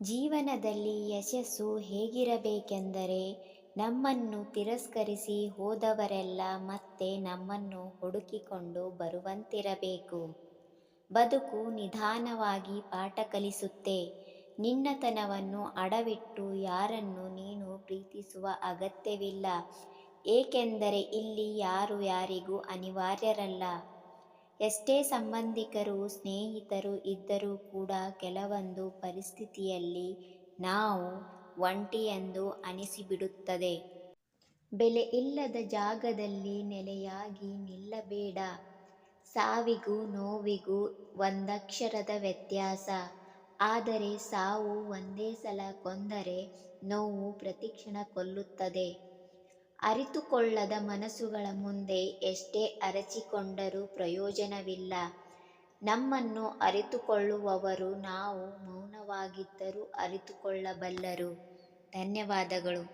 ಜೀವನದಲ್ಲಿ ಯಶಸ್ಸು ಹೇಗಿರಬೇಕೆಂದರೆ ನಮ್ಮನ್ನು ತಿರಸ್ಕರಿಸಿ ಹೋದವರೆಲ್ಲ ಮತ್ತೆ ನಮ್ಮನ್ನು ಹುಡುಕಿಕೊಂಡು ಬರುವಂತಿರಬೇಕು. ಬದುಕು ನಿಧಾನವಾಗಿ ಪಾಠ ಕಲಿಸುತ್ತೆ. ನಿನ್ನತನವನ್ನು ಅಡವಿಟ್ಟು ಯಾರನ್ನು ನೀನು ಪ್ರೀತಿಸುವ ಅಗತ್ಯವಿಲ್ಲ. ಏಕೆಂದರೆ ಇಲ್ಲಿ ಯಾರು ಯಾರಿಗೂ ಅನಿವಾರ್ಯರಲ್ಲ. ಎಷ್ಟೇ ಸಂಬಂಧಿಕರು, ಸ್ನೇಹಿತರು ಇದ್ದರೂ ಕೂಡ ಕೆಲವೊಂದು ಪರಿಸ್ಥಿತಿಯಲ್ಲಿ ನಾವು ಒಂಟಿ ಎಂದು ಅನಿಸಿಬಿಡುತ್ತದೆ. ಇಲ್ಲದ ಜಾಗದಲ್ಲಿ ನೆಲೆಯಾಗಿ ನಿಲ್ಲಬೇಡ. ಸಾವಿಗೂ ನೋವಿಗೂ ಒಂದಕ್ಷರದ ವ್ಯತ್ಯಾಸ. ಆದರೆ ಸಾವು ಒಂದೇ ಸಲ ಕೊಂದರೆ ನೋವು ಪ್ರತಿಕ್ಷಣ ಕೊಲ್ಲುತ್ತದೆ. ಅರಿತುಕೊಳ್ಳದ ಮನಸ್ಸುಗಳ ಮುಂದೆ ಎಷ್ಟೇ ಅರಚಿಕೊಂಡರೂ ಪ್ರಯೋಜನವಿಲ್ಲ. ನಮ್ಮನ್ನು ಅರಿತುಕೊಳ್ಳುವವರು ನಾವು ಮೌನವಾಗಿದ್ದರೂ ಅರಿತುಕೊಳ್ಳಬಲ್ಲರು. ಧನ್ಯವಾದಗಳು.